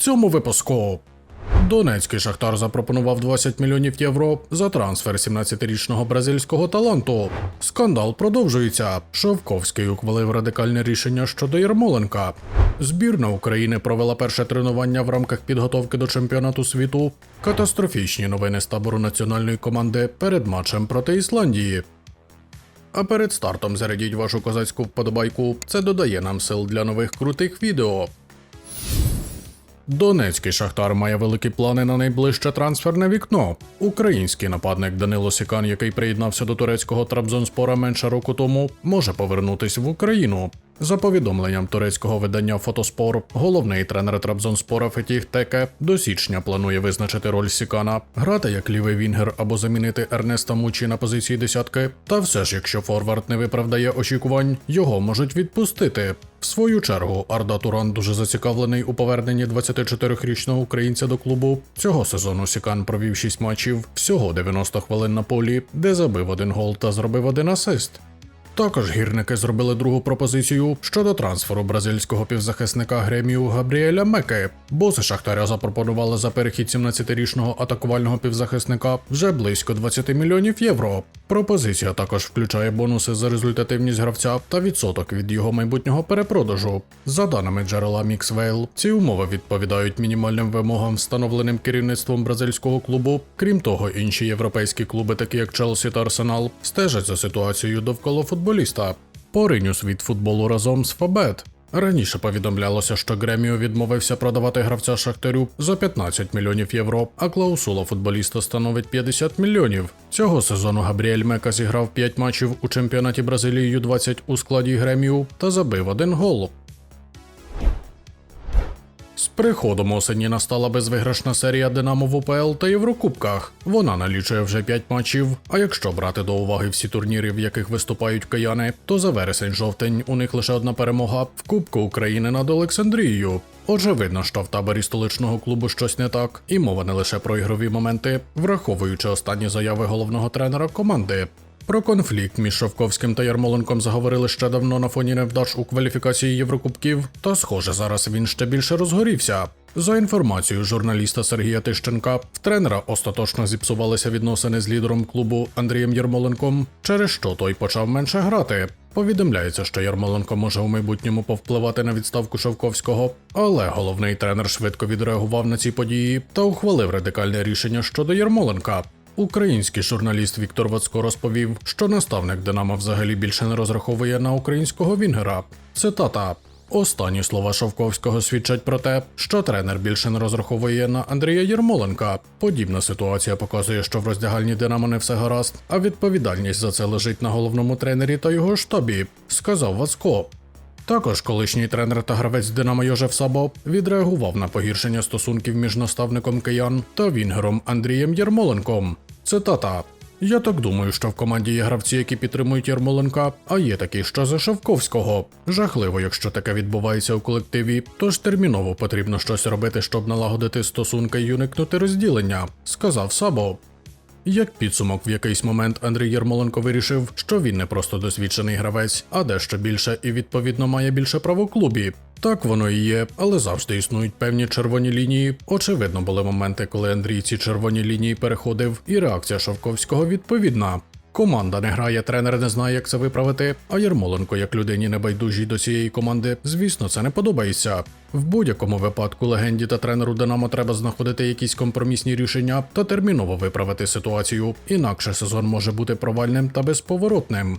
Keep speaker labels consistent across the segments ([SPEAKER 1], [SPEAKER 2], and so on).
[SPEAKER 1] цьому випуску. Донецький шахтар запропонував 20 мільйонів євро за трансфер 17-річного бразильського таланту. Скандал продовжується. Шовковський ухвалив радикальне рішення щодо Ярмоленка. Збірна України провела перше тренування в рамках підготовки до чемпіонату світу. Катастрофічні новини з табору національної команди перед матчем проти Ісландії. А перед стартом зарядіть вашу козацьку вподобайку. Це додає нам сил для нових крутих відео. Донецький шахтар має великі плани на найближче трансферне вікно. Український нападник Данило Сікан, який приєднався до турецького Трабзонспора менше року тому, може повернутись в Україну. За повідомленням турецького видання Фотоспор, головний тренер Трабзонспора Фетіх Теке до січня планує визначити роль Сікана, грати як лівий вінгер або замінити Ернеста Мучі на позиції десятки. Та все ж, якщо форвард не виправдає очікувань, його можуть відпустити. В свою чергу Арда Туран дуже зацікавлений у поверненні 24-річного українця до клубу. Цього сезону Сікан провів 6 матчів, всього 90 хвилин на полі, де забив один гол та зробив один асист. Також гірники зробили другу пропозицію щодо трансферу бразильського півзахисника Гремію Габріеля Меки. Боси Шахтаря запропонували за перехід 17-річного атакувального півзахисника вже близько 20 мільйонів євро. Пропозиція також включає бонуси за результативність гравця та відсоток від його майбутнього перепродажу. За даними джерела Міксвейл, ці умови відповідають мінімальним вимогам, встановленим керівництвом бразильського клубу. Крім того, інші європейські клуби, такі як Челсі та Арсенал, стежать за ситуацією довкола футболіста. Поринь у світ футболу разом з Фабет. Раніше повідомлялося, що Греміо відмовився продавати гравця Шахтарю за 15 мільйонів євро, а клаусула футболіста становить 50 мільйонів. Цього сезону Габріель Мека зіграв 5 матчів у чемпіонаті Бразилії Ю-20 у складі Греміу та забив один гол. Приходом осені настала безвиграшна серія Динамо в УПЛ та Єврокубках. Вона налічує вже 5 матчів. А якщо брати до уваги всі турніри, в яких виступають кияни, то за вересень-жовтень у них лише одна перемога в Кубку України над Олександрією. Отже, видно, що в таборі столичного клубу щось не так, і мова не лише про ігрові моменти, враховуючи останні заяви головного тренера команди. Про конфлікт між Шовковським та Ярмоленком заговорили ще давно на фоні невдач у кваліфікації Єврокубків, та схоже, зараз він ще більше розгорівся. За інформацією журналіста Сергія Тищенка, в тренера остаточно зіпсувалися відносини з лідером клубу Андрієм Ярмоленком, через що той почав менше грати. Повідомляється, що Ярмоленко може у майбутньому повпливати на відставку Шовковського, але головний тренер швидко відреагував на ці події та ухвалив радикальне рішення щодо Ярмоленка. Український журналіст Віктор Вацко розповів, що наставник Динамо взагалі більше не розраховує на українського вінгера. Цитата. Останні слова Шовковського свідчать про те, що тренер більше не розраховує на Андрія Єрмоленка. Подібна ситуація показує, що в роздягальні Динамо не все гаразд, а відповідальність за це лежить на головному тренері та його штабі, сказав Вацко. Також колишній тренер та гравець Динамо Йожеф Сабо відреагував на погіршення стосунків між наставником киян та вінгером Андрієм Єрмоленком. Цитата. Я так думаю, що в команді є гравці, які підтримують Ярмоленка, а є такі, що за Шовковського. Жахливо, якщо таке відбувається у колективі, тож терміново потрібно щось робити, щоб налагодити стосунки й уникнути розділення, сказав Сабо. Як підсумок, в якийсь момент Андрій Єрмоленко вирішив, що він не просто досвідчений гравець, а дещо більше і відповідно має більше право в клубі. Так воно і є, але завжди існують певні червоні лінії. Очевидно, були моменти, коли Андрій ці червоні лінії переходив, і реакція Шовковського відповідна. Команда не грає, тренер не знає, як це виправити. А Ярмоленко, як людині небайдужій до цієї команди, звісно, це не подобається. В будь-якому випадку легенді та тренеру Динамо треба знаходити якісь компромісні рішення та терміново виправити ситуацію. Інакше сезон може бути провальним та безповоротним.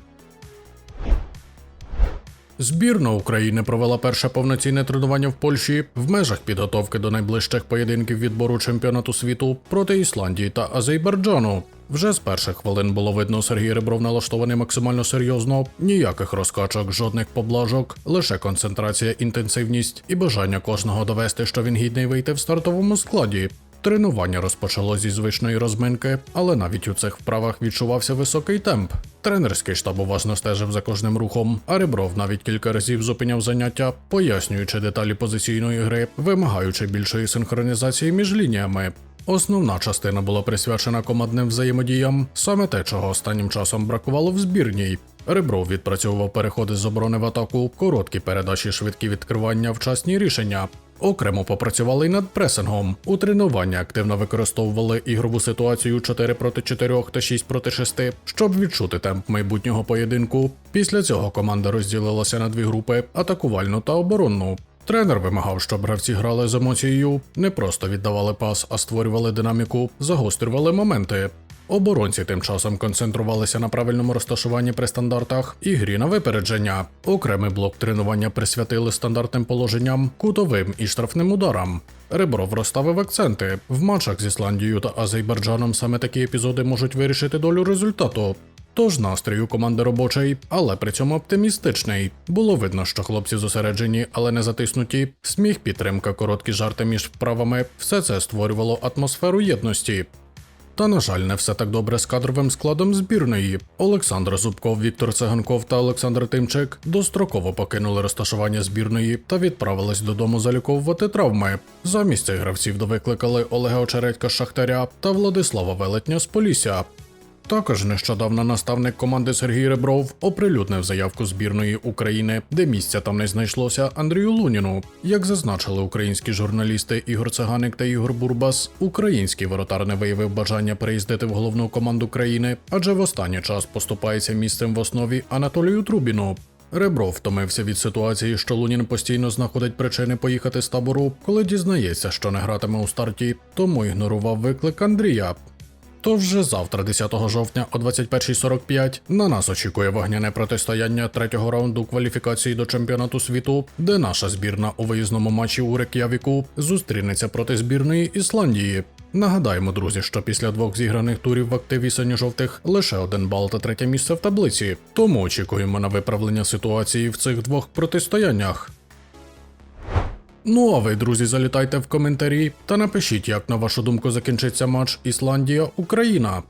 [SPEAKER 1] Збірна України провела перше повноцінне тренування в Польщі в межах підготовки до найближчих поєдинків відбору чемпіонату світу проти Ісландії та Азербайджану. Вже з перших хвилин було видно, Сергій Ребров налаштований максимально серйозно, ніяких розкачок, жодних поблажок, лише концентрація, інтенсивність і бажання кожного довести, що він гідний вийти в стартовому складі. Тренування розпочало зі звичної розминки, але навіть у цих вправах відчувався високий темп. Тренерський штаб уважно стежив за кожним рухом, а Ребров навіть кілька разів зупиняв заняття, пояснюючи деталі позиційної гри, вимагаючи більшої синхронізації між лініями. Основна частина була присвячена командним взаємодіям, саме те, чого останнім часом бракувало в збірній. Ребров відпрацьовував переходи з оборони в атаку, короткі передачі, швидкі відкривання, вчасні рішення. Окремо попрацювали й над пресингом. У тренуванні активно використовували ігрову ситуацію 4 проти 4 та 6 проти 6, щоб відчути темп майбутнього поєдинку. Після цього команда розділилася на дві групи атакувальну та оборонну. Тренер вимагав, щоб гравці грали з емоцією, не просто віддавали пас, а створювали динаміку, загострювали моменти. Оборонці тим часом концентрувалися на правильному розташуванні при стандартах і грі на випередження. Окремий блок тренування присвятили стандартним положенням, кутовим і штрафним ударам. Ребров розставив акценти. В матчах з Ісландією та Азербайджаном саме такі епізоди можуть вирішити долю результату. Тож настрій у команди робочий, але при цьому оптимістичний. Було видно, що хлопці зосереджені, але не затиснуті. Сміх, підтримка, короткі жарти між вправами все це створювало атмосферу єдності. Та, на жаль, не все так добре з кадровим складом збірної. Олександр Зубков, Віктор Циганков та Олександр Тимчик достроково покинули розташування збірної та відправились додому заліковувати травми. Замість цих гравців довикликали Олега Очередька з Шахтаря та Владислава Велетня з Полісся. Також нещодавно наставник команди Сергій Ребров оприлюднив заявку збірної України, де місця там не знайшлося Андрію Луніну. Як зазначили українські журналісти Ігор Циганик та Ігор Бурбас, український воротар не виявив бажання переїздити в головну команду країни, адже в останній час поступається місцем в основі Анатолію Трубіну. Ребров втомився від ситуації, що Лунін постійно знаходить причини поїхати з табору, коли дізнається, що не гратиме у старті, тому ігнорував виклик Андрія. То вже завтра, 10 жовтня о 21.45, на нас очікує вогняне протистояння третього раунду кваліфікації до чемпіонату світу, де наша збірна у виїзному матчі у Рек'явіку зустрінеться проти збірної Ісландії. Нагадаємо, друзі, що після двох зіграних турів в активі синьо-жовтих лише один бал та третє місце в таблиці. Тому очікуємо на виправлення ситуації в цих двох протистояннях. Ну а ви, друзі, залітайте в коментарі та напишіть, як на вашу думку закінчиться матч Ісландія-Україна.